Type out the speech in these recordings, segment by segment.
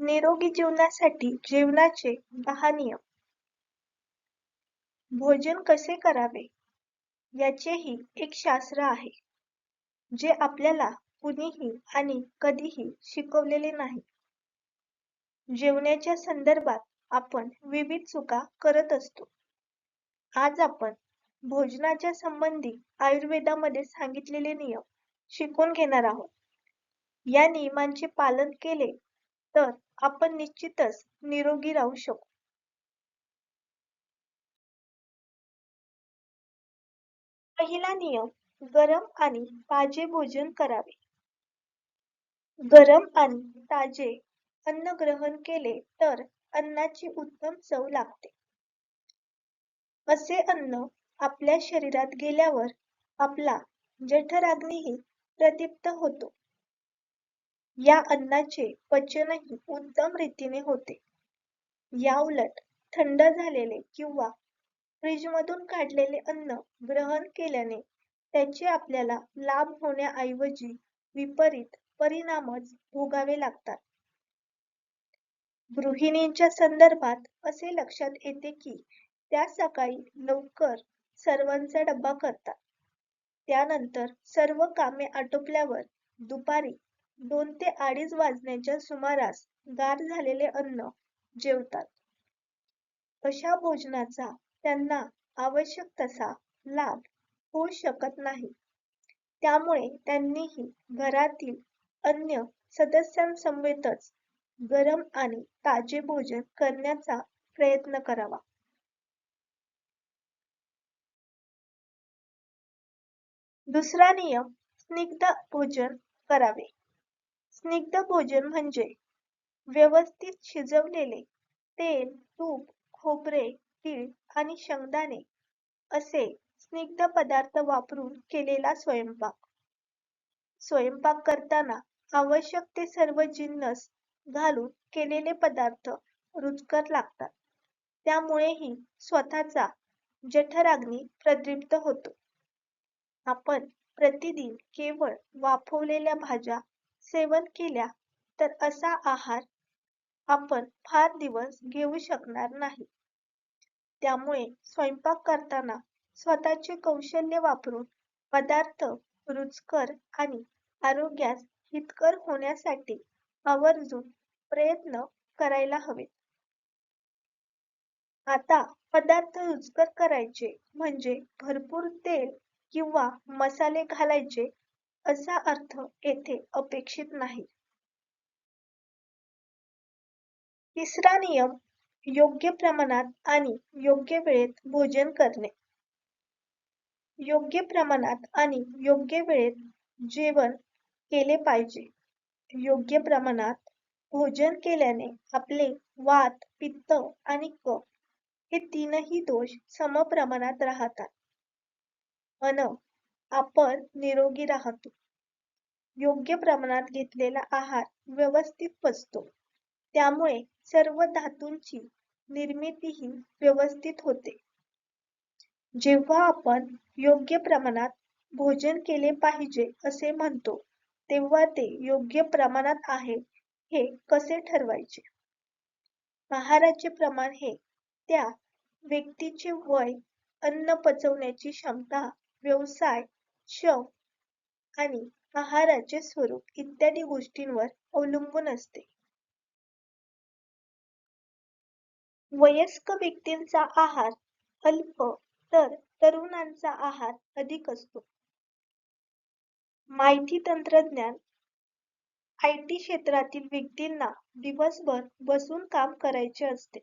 निरोगी जीवनासाठी जेवणाचे दहा नियम. भोजन कसे करावे? याचेही एक शास्त्र आहे जे आपल्याला कुणीही आणि कधीही शिकवलेले नाही. जेवणाच्या संदर्भात आपण विविध चुका करत असतो. आज आपण भोजनाच्या संबंधी आयुर्वेदामध्ये सांगितलेले नियम शिकून घेणार आहोत. या नियमांचे पालन केले तर आपण निश्चितच निरोगी राहू शकू. पहिला नियम गरम आणि ताजे भोजन करावे. गरम आणि ताजे अन्न ग्रहण केले तर अन्नाची उत्तम चव लागते. असे अन्न आपल्या शरीरात गेल्यावर आपला जठराग्नीही प्रदीप्त होतो. या अन्नाचे पचनही उत्तम रीतीने होते. याउलट थंड झालेले किंवा फ्रीज मधून काढलेले अन्न ग्रहण केल्याने त्याचे आपल्याला लाभ होण्याऐवजी विपरीत परिणामच भोगावे लागतात. गृहिणींच्या संदर्भात असे लक्षात येते की त्या सकाळी लवकर सर्वांचा डब्बा करतात. त्यानंतर सर्व कामे आटोपल्यावर दुपारी दोन ते अडीच वाजण्याच्या सुमारास गार झालेले अन्न जेवतात. अशा भोजनाचा त्यांना आवश्यक तसा लाभ होऊ शकत नाही. त्यामुळे त्यांनीही घरातील अन्य सदस्यांसमवेतच गरम आणि ताजे भोजन करण्याचा प्रयत्न करावा. दुसरा नियम स्निग्ध भोजन करावे. स्निग्ध भोजन म्हणजे व्यवस्थित शिजवलेले तेल तूप खोबरे तीळ आणि शेंगदाणे असे स्निग्ध पदार्थ वापरून केलेला स्वयंपाक. स्वयंपाक करताना आवश्यक ते सर्व जिन्नस घालून केलेले पदार्थ रुचकर लागतात. त्यामुळेही स्वतःचा जठराग्नी प्रदीप्त होतो. आपण प्रतिदिन केवळ वाफवलेल्या भाज्या सेवन केल्या तर असा आहार आपण फार दिवस घेऊ शकणार नाही. त्यामुळे स्वयंपाक करताना स्वतःचे कौशल्य वापरून पदार्थ रुचकर आणि आरोग्यास हितकर होण्यासाठी आवर्जून प्रयत्न करायला हवेत. आता पदार्थ रुचकर करायचे म्हणजे भरपूर तेल किंवा मसाले घालायचे असा अर्थ येथे अपेक्षित नाही. तिसरा नियम योग्य प्रमाणात आणि योग्य वेळेत भोजन करणे. योग्य प्रमाणात आणि योग्य वेळेत जेवण केले पाहिजे. योग्य प्रमाणात भोजन केल्याने आपले वात पित्त आणि कफ हे तीनही दोष समप्रमाणात राहतात. अन आपण निरोगी राहतो. योग्य प्रमाणात घेतलेला आहार व्यवस्थित पचतो. त्यामुळे सर्व धातूंची निर्मितीही व्यवस्थित होते. जेव्हा आपण योग्य प्रमाणात भोजन केले पाहिजे असे म्हणतो तेव्हा ते योग्य प्रमाणात आहे हे कसे ठरवायचे? आहाराचे प्रमाण हे त्या व्यक्तीचे वय अन्न पचवण्याची क्षमता व्यवसाय शव आणि आहाराचे स्वरूप इत्यादी गोष्टींवर अवलंबून असते. वयस्क व्यक्तींचा आहार अल्प तर तरुणांचा आहार अधिक असतो. माहिती तंत्रज्ञान IT क्षेत्रातील व्यक्तींना दिवसभर बसून काम करायचे असते.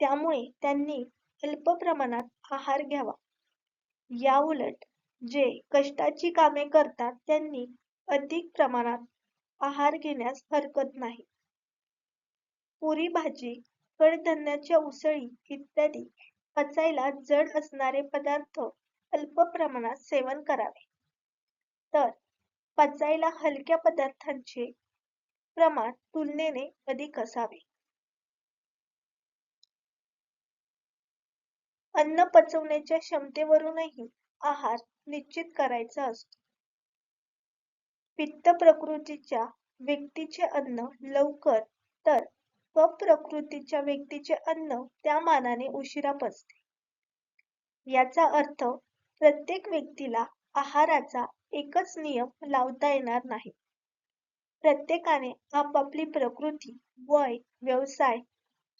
त्यामुळे त्यांनी अल्प प्रमाणात आहार घ्यावा. याउलट जे कष्टाची कामे करतात त्यांनी अधिक प्रमाणात आहार घेण्यास हरकत नाही. पुरी भाजी कडधान्याच्या उसळी इत्यादी पचायला जड असणारे पदार्थ अल्प प्रमाणात सेवन करावे. तर पचायला हलक्या पदार्थांचे प्रमाण तुलनेने अधिक असावे. अन्न पचवण्याच्या क्षमतेवरूनही आहार निश्चित करायचा असतो पित्त प्रकृतीच्या व्यक्तीचे अन्न लवकर तर स्वप्रकृतीच्या व्यक्तीचे अन्न त्या मानाने उशिरा पचते. याचा अर्थ प्रत्येक व्यक्तीला आहाराचा एकच नियम लावता येणार नाही. प्रत्येकाने आपापली प्रकृती, वय, व्यवसाय,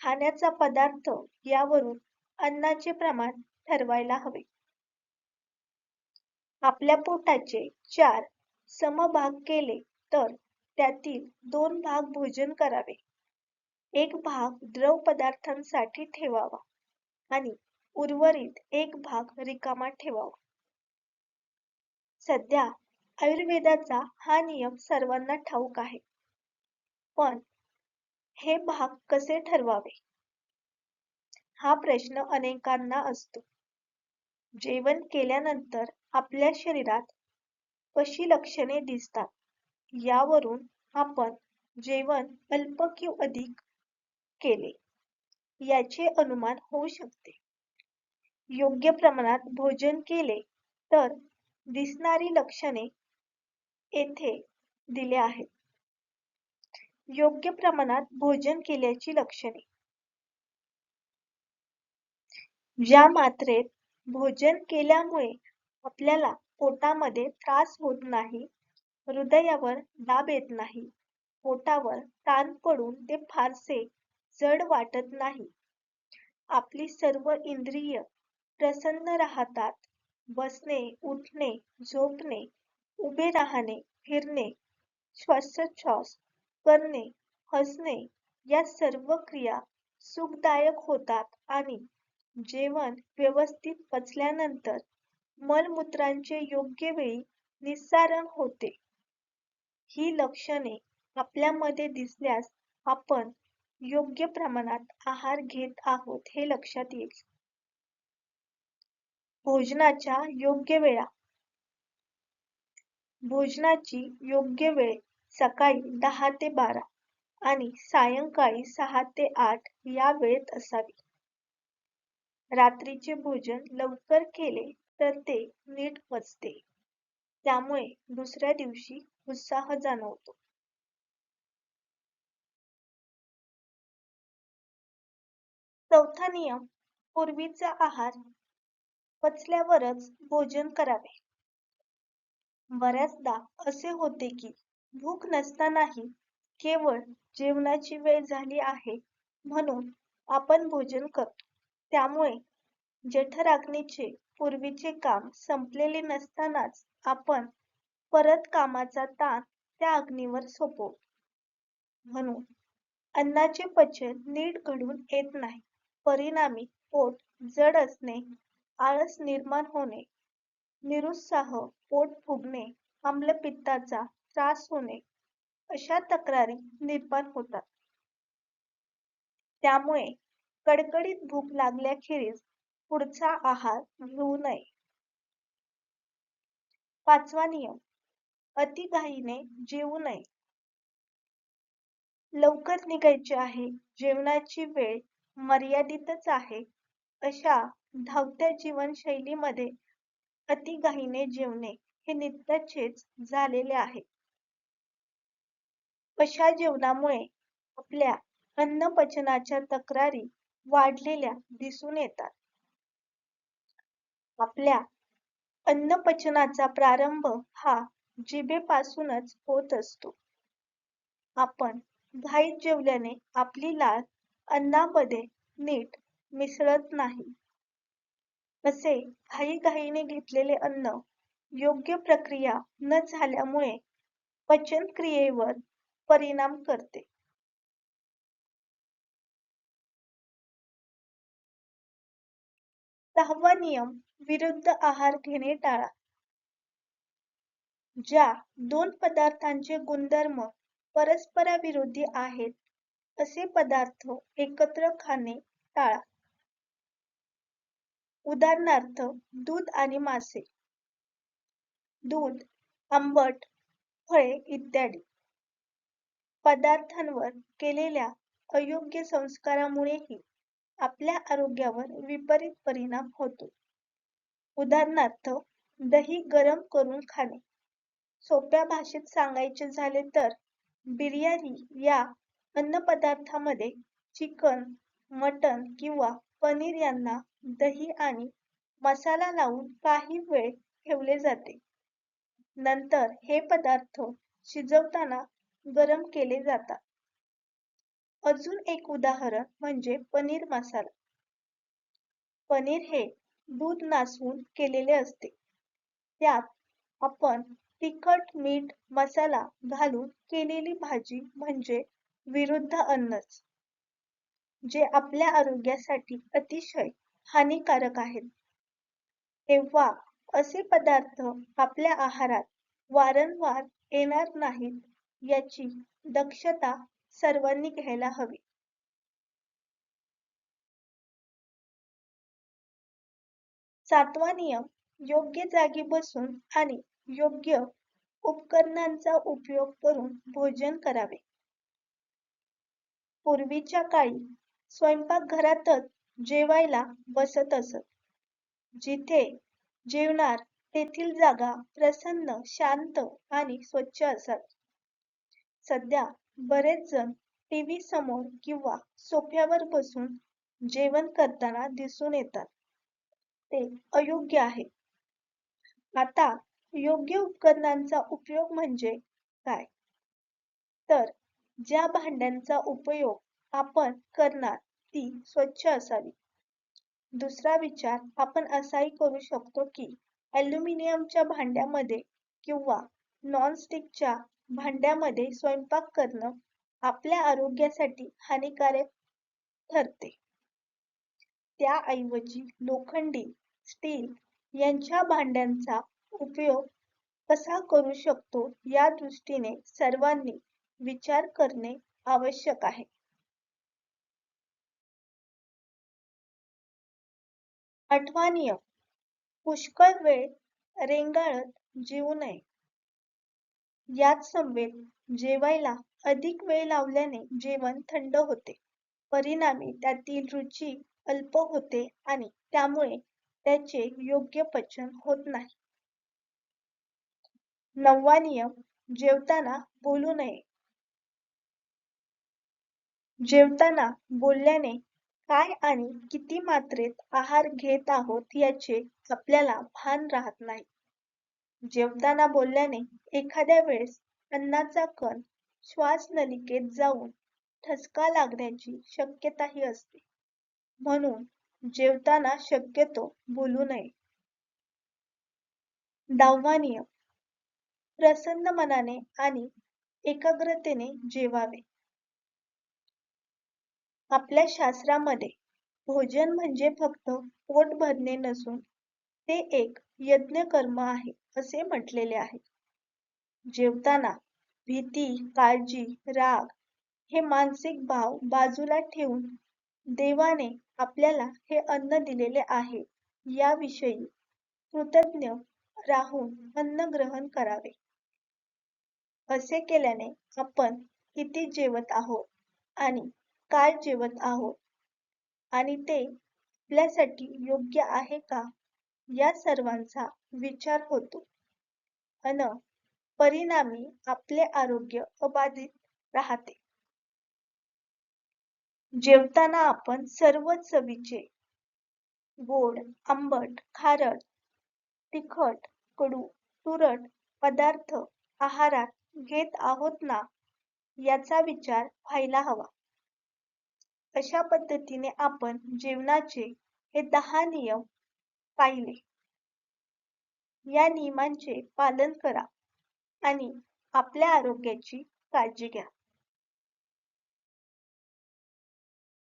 खाण्याचा पदार्थ यावरून अन्नाचे प्रमाण ठरवायला हवे. आपल्या पोटाचे चार समभाग केले तर त्यातील दोन भाग भोजन करावे. एक भाग द्रव पदार्थांसाठी ठेवावा आणि उर्वरित एक भाग रिकामा ठेवावा. सध्या आयुर्वेदाचा हा नियम सर्वांना ठाऊक आहे. पण हे भाग कसे ठरवावे? हा प्रश्न अनेकांना असतो. जेवण केल्यानंतर आपल्या शरीरात कशी लक्षणे दिसतात यावरून आपण जेवण अल्प कि अधिक केले याचे अनुमान होऊ शकते. योग्य प्रमाणात भोजन केले तर दिसणारी लक्षणे येथे दिले आहेत. योग्य प्रमाणात भोजन केल्याची लक्षणे ज्या मात्रेत भोजन केल्यामुळे आपल्याला पोटामध्ये त्रास होत नाही, हृदयावर दाब येत नाही, पोटावर ताण पडून ते फारसे जड वाटत नाही, आपली सर्व इंद्रिय प्रसन्न राहतात, बसणे, उठणे, झोपणे, उभे राहणे, फिरणे, श्वासोच्छ्वास करणे, हसणे या सर्व क्रिया सुखदायक होतात आणि जेवण व्यवस्थित पचल्यानंतर मलमूत्रांचे योग्य वेळी निस्सारण होते. ही लक्षणे आपल्यामध्ये दिसल्यास आपण योग्य प्रमाणात आहार घेत आहोत हे लक्षात येईल. भोजनाच्या योग्य वेळा भोजनाची योग्य वेळ सकाळी दहा ते बारा आणि सायंकाळी सहा ते आठ या वेळेत असावी. रात्रीचे भोजन लवकर केले तर ते नीट पचते. त्यामुळे दुसऱ्या दिवशी उत्साह जाणवतो. चौथा नियम पूर्वीचा आहार पचल्यावरच भोजन करावे. बऱ्याचदा असे होते की भूक नसतानाही केवळ जेवणाची वेळ झाली आहे म्हणून आपण भोजन करतो. त्यामुळे जठराग्नीचे पूर्वीचे काम संपलेले नसतानाच आपण परत कामाचा ताण त्या अग्नीवर सोपवू. म्हणून अन्नाचे पचन नीट घडून येत नाही. परिणामी पोट जड असणे, आळस निर्माण होणे, निरुत्साह, पोट फुगणे, आम्लपित्ताचा त्रास होणे अशा तक्रारी निर्माण होतात. त्यामुळे कडकडीत भूक लागल्याखेरीज पुढचा आहार घेऊ नये. पाचवा नियम अतिघाईने जेवू नये. लवकर निघायचे आहे, जेवणाची वेळ मर्यादितच आहे अशा धावत्या जीवनशैलीमध्ये अतिघाईने जेवणे हे नित्याचेच झालेले आहे. अशा जेवणामुळे आपल्या अन्नपचनाच्या तक्रारी वाढलेल्या दिसून येतात. आपल्या अन्नपचनाचा प्रारंभ हा जिभेपासूनच होत असतो. आपण घाईत जेवल्याने आपली लाळ अन्नामध्ये नीट मिसळत नाही. असे घाईघाईने घेतलेले अन्न योग्य प्रक्रिया न झाल्यामुळे पचन क्रियेवर परिणाम करते. सहावा नियम विरुद्ध आहार घेणे टाळा. ज्या दोन पदार्थांचे गुणधर्म परस्पराविरोधी आहेत असे पदार्थ एकत्र खाणे टाळा. उदाहरणार्थ दूध आणि मासे. दूध, आंबट, फळे इत्यादी. पदार्थांवर केलेल्या अयोग्य संस्कारामुळेही आपल्या आरोग्यावर विपरीत परिणाम होतो. उदाहरणार्थ दही गरम करून खाणे. सोप्या भाषेत सांगायचे झाले तर बिर्याणी या अन्नपदार्थामध्ये चिकन मटण किंवा पनीर यांना दही आणि मसाला लावून काही वेळ ठेवले जाते. नंतर हे पदार्थ शिजवताना गरम केले जातात. अजून एक उदाहरण म्हणजे पनीर मसाला. पनीर हे दूध नासवून केलेले असते. त्यात आपण तिखट मीठ मसाला घालून केलेली भाजी म्हणजे विरुद्ध अन्नच जे आपल्या आरोग्यासाठी अतिशय हानिकारक आहेत तेव्हा असे पदार्थ आपल्या आहारात वारंवार येणार नाहीत याची दक्षता सर्वांनी घ्यायला हवी. सातवा नियम योग्य जागी बसून आणि योग्य उपकरणांचा उपयोग करून भोजन करावे. पूर्वीच्या काळी स्वयंपाकघरातच जेवायला बसत असत. जिथे जेवणार तेथील जागा प्रसन्न शांत आणि स्वच्छ असत. सध्या बरेच जण टीव्ही समोर किंवा सोफ्यावर बसून जेवण करताना दिसून येतात. ते अयोग्य आहे. आता योग्य उपकरणांचा उपयोग म्हणजे काय? तर ज्या भांड्यांचा उपयोग आपण करणार ती स्वच्छ असावी. दुसरा विचार आपण असाही करू शकतो की ॲल्युमिनियमच्या भांड्यामध्ये किंवा नॉनस्टिकच्या भांड्यामध्ये स्वयंपाक करणं आपल्या आरोग्यासाठी हानिकारक ठरते. त्याऐवजी लोखंडी स्टील यांच्या भांड्यांचा उपयोग कसा करू शकतो या दृष्टीने सर्वांनी विचार करणे आवश्यक आहे. आठवा नियम पुष्कळ वेळ रेंगाळत जेवू नये. याच समवेत जेवायला अधिक वेळ लावल्याने जेवण थंड होते. परिणामी त्यातील रुची अल्प होते आणि त्यामुळे त्याचे योग्य पचन होत नाही. नववा नियम जेवताना बोलू नये. जेवताना बोलल्याने काय आणि किती मात्रेत आहार घेत आहोत याचे आपल्याला भान राहत नाही. जेवताना बोलल्याने एखाद्या वेळेस अन्नाचा कण श्वासनलिकेत जाऊन ठसका लागण्याची शक्यताही असते. म्हणून जेवताना शक्यतो बोलू नये. दहावा नियम प्रसन्न मनाने आणि एकाग्रतेने जेवावे. आपल्या शास्त्रामध्ये भोजन म्हणजे फक्त पोट भरणे नसून ते एक यज्ञ कर्म आहे असे म्हटलेले आहे. जेवताना भीती काळजी राग हे मानसिक भाव बाजूला ठेवून देवाने आपल्याला हे अन्न दिलेले आहे. याविषयी कृतज्ञ राहून अन्न ग्रहण करावे. असे केल्याने आपण किती जेवत आहोत आणि काय जेवत आहोत? आणि ते आपल्यासाठी योग्य आहे का? या सर्वांचा विचार होतो. अन परिणामी आपले आरोग्य अबाधित राहते. जेवताना आपण सर्व चवीचे गोड आंबट खारट तिखट कडू तुरट पदार्थ आहारात घेत आहोत ना याचा विचार व्हायला हवा. अशा पद्धतीने आपण जेवणाचे हे दहा नियम पाहिले. या नियमांचे पालन करा आणि आपल्या आरोग्याची काळजी घ्या.